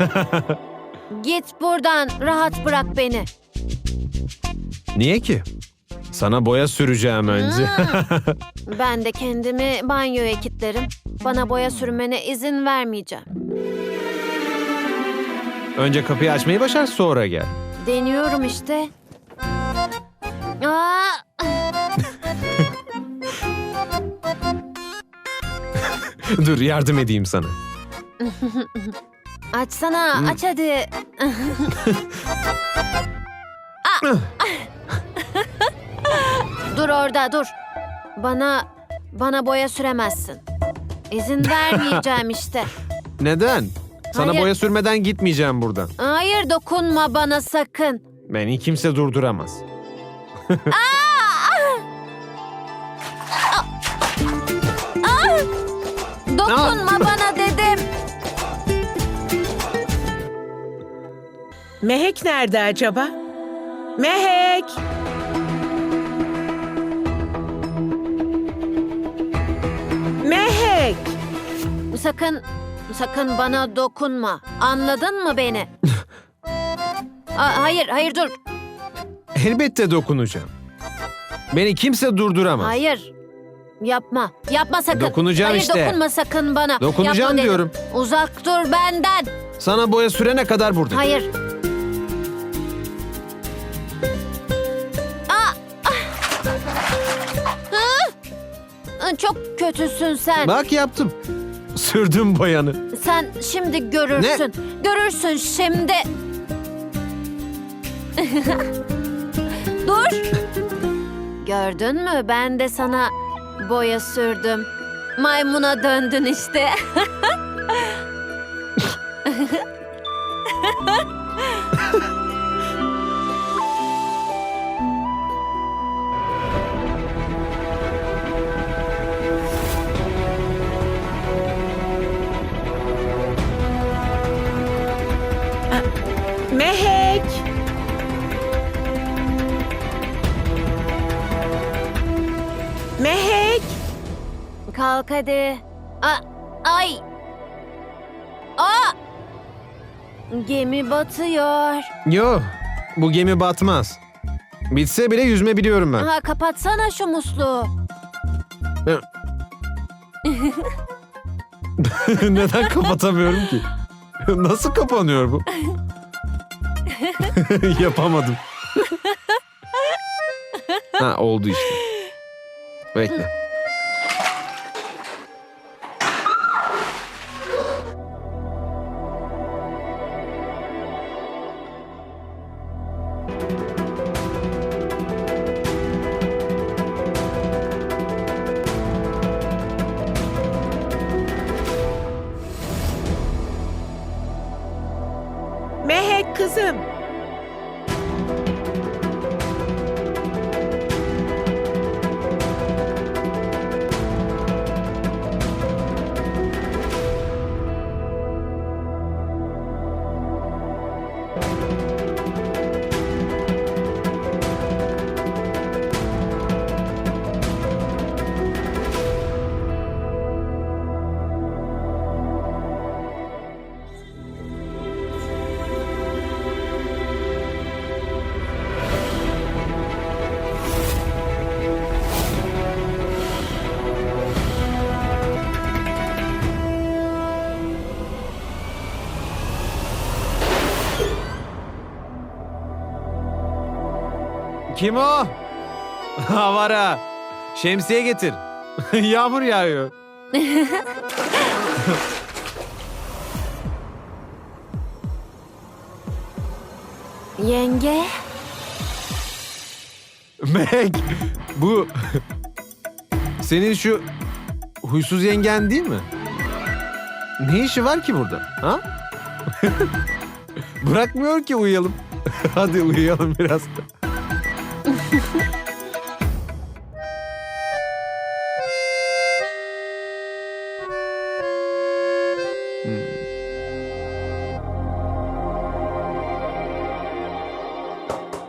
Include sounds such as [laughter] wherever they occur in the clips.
[laughs] Git buradan, rahat bırak beni. Niye ki? Sana boya süreceğim önce. [laughs] Ben de kendimi banyoya kilitlerim. Bana boya sürmene izin vermeyeceğim. önce kapıyı açmayı başar sonra gel. Deniyorum işte. Aa, [laughs] Dur yardım edeyim sana. Açsana, aç hadi. [laughs] Aa! dur orada, dur. Bana, bana boya süremezsin. İzin vermeyeceğim [laughs] işte. Neden? Sana Hayır. boya sürmeden gitmeyeceğim buradan. Hayır, dokunma bana sakın. Beni kimse durduramaz. [laughs] Dokunma bana Mehek nerede acaba? Mehek! Mehek! Sakın, sakın bana dokunma. Anladın mı beni? [laughs] Aa, hayır, hayır dur. Elbette dokunacağım. Beni kimse durduramaz. Hayır. Yapma. Yapma sakın. Dokunacağım hayır, işte. dokunma sakın bana. Dokunacağım Yapma dedim. diyorum. Uzak dur benden. Sana boya sürene kadar buradayım. Hayır. Çok kötüsün sen. Bak yaptım. Sürdüm boyanı. Sen şimdi görürsün. Görürsün şimdi. [laughs] Dur. Gördün mü? Ben de sana boya sürdüm. Maymuna döndün işte. [laughs] Mehek! Kalk hadi. A ay. Aa! Gemi batıyor. Yo, bu gemi batmaz. Bitse bile yüzme biliyorum ben. Ha kapatsana şu musluğu. [laughs] Neden kapatamıyorum ki? Nasıl kapanıyor bu? [laughs] [laughs] Yapamadım. ha oldu işte. Bekle. Mehek kızım! Kim o? [laughs] Havara. Şemsiye getir. [laughs] Yağmur yağıyor. [laughs] Yenge. Meg, bu senin şu huysuz yengen değil mi? Ne işi var ki burada? Ha? Bırakmıyor ki uyuyalım. Hadi uyuyalım biraz. [laughs]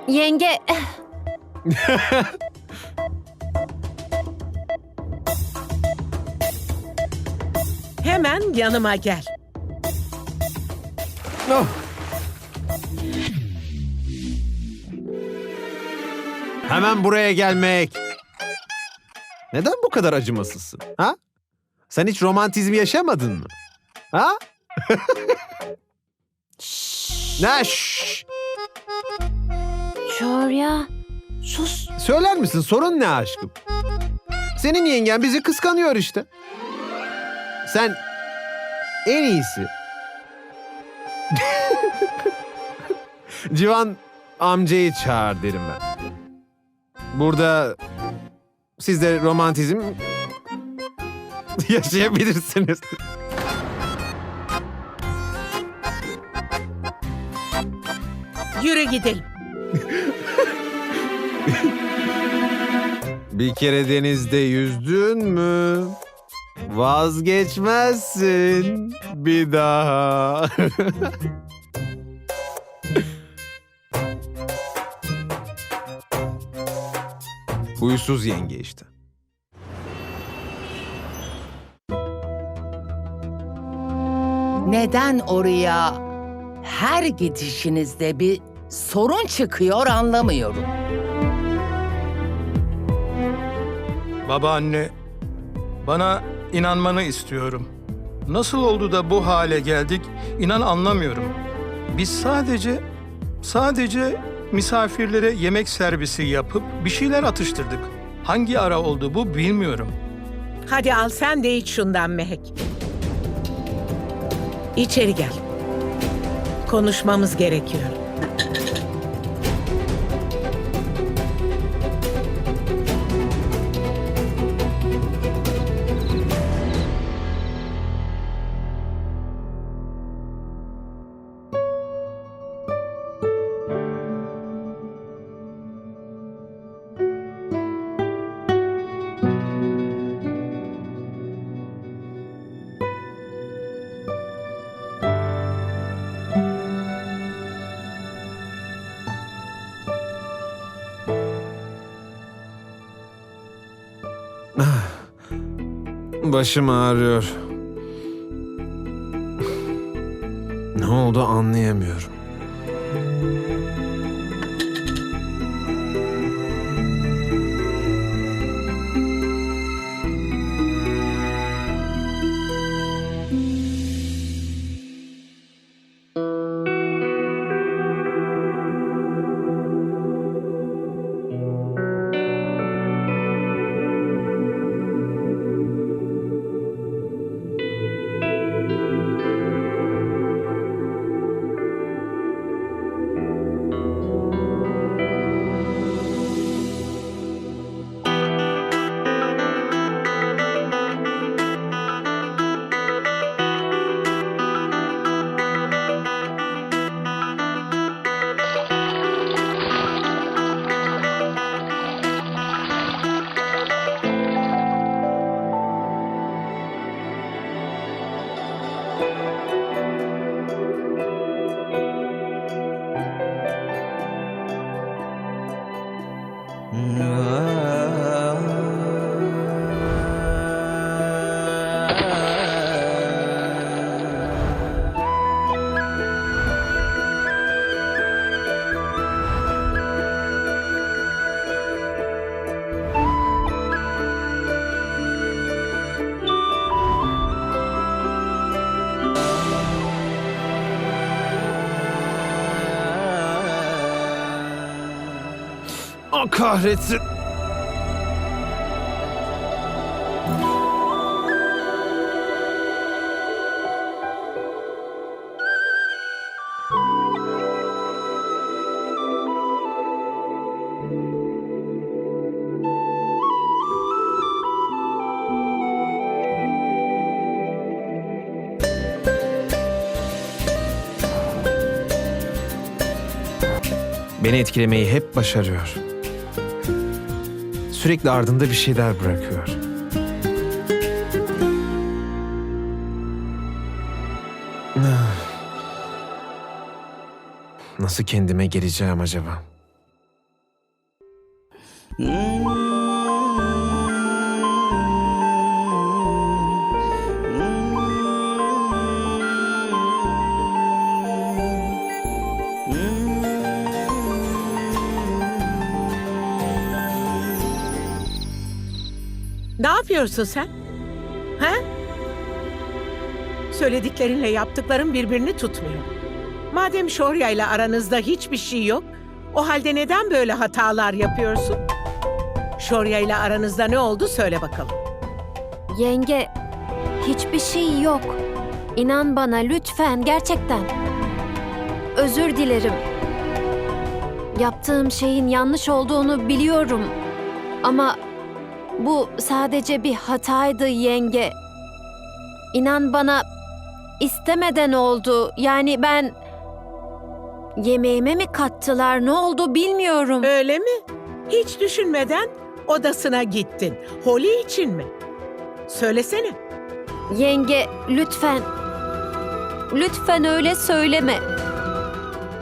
Yenge. Hemen yanıma gel. Oh. Hemen buraya gelmek. Neden bu kadar acımasızsın? Ha? Sen hiç romantizm yaşamadın mı? Ha? [laughs] ne? Şşş! Şorya, sus. Söyler misin sorun ne aşkım? Senin yengen bizi kıskanıyor işte. Sen en iyisi. [laughs] Civan amcayı çağır derim ben. Burada siz de romantizm yaşayabilirsiniz. Yürü gidelim. Bir kere denizde yüzdün mü? Vazgeçmezsin bir daha. [laughs] Huysuz yenge işte. Neden oraya her gidişinizde bir sorun çıkıyor anlamıyorum. Babaanne, bana inanmanı istiyorum. Nasıl oldu da bu hale geldik inan anlamıyorum. Biz sadece, sadece misafirlere yemek servisi yapıp bir şeyler atıştırdık. Hangi ara oldu bu bilmiyorum. Hadi al sen de iç şundan Mehek. İçeri gel. Konuşmamız gerekiyor. [sighs] Başım ağrıyor. Ne oldu anlayamıyorum. Kahretsin. Beni etkilemeyi hep başarıyor. Sürekli ardında bir şeyler bırakıyor. Nasıl kendime geleceğim acaba? Diyorsun sen? Ha? Söylediklerinle yaptıkların birbirini tutmuyor. Madem Şorya ile aranızda hiçbir şey yok, o halde neden böyle hatalar yapıyorsun? Şorya ile aranızda ne oldu söyle bakalım. Yenge, hiçbir şey yok. İnan bana lütfen gerçekten. Özür dilerim. Yaptığım şeyin yanlış olduğunu biliyorum. Ama bu sadece bir hataydı yenge. İnan bana istemeden oldu. Yani ben yemeğime mi kattılar ne oldu bilmiyorum. Öyle mi? Hiç düşünmeden odasına gittin. Holly için mi? Söylesene. Yenge lütfen. Lütfen öyle söyleme.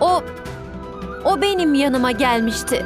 O o benim yanıma gelmişti.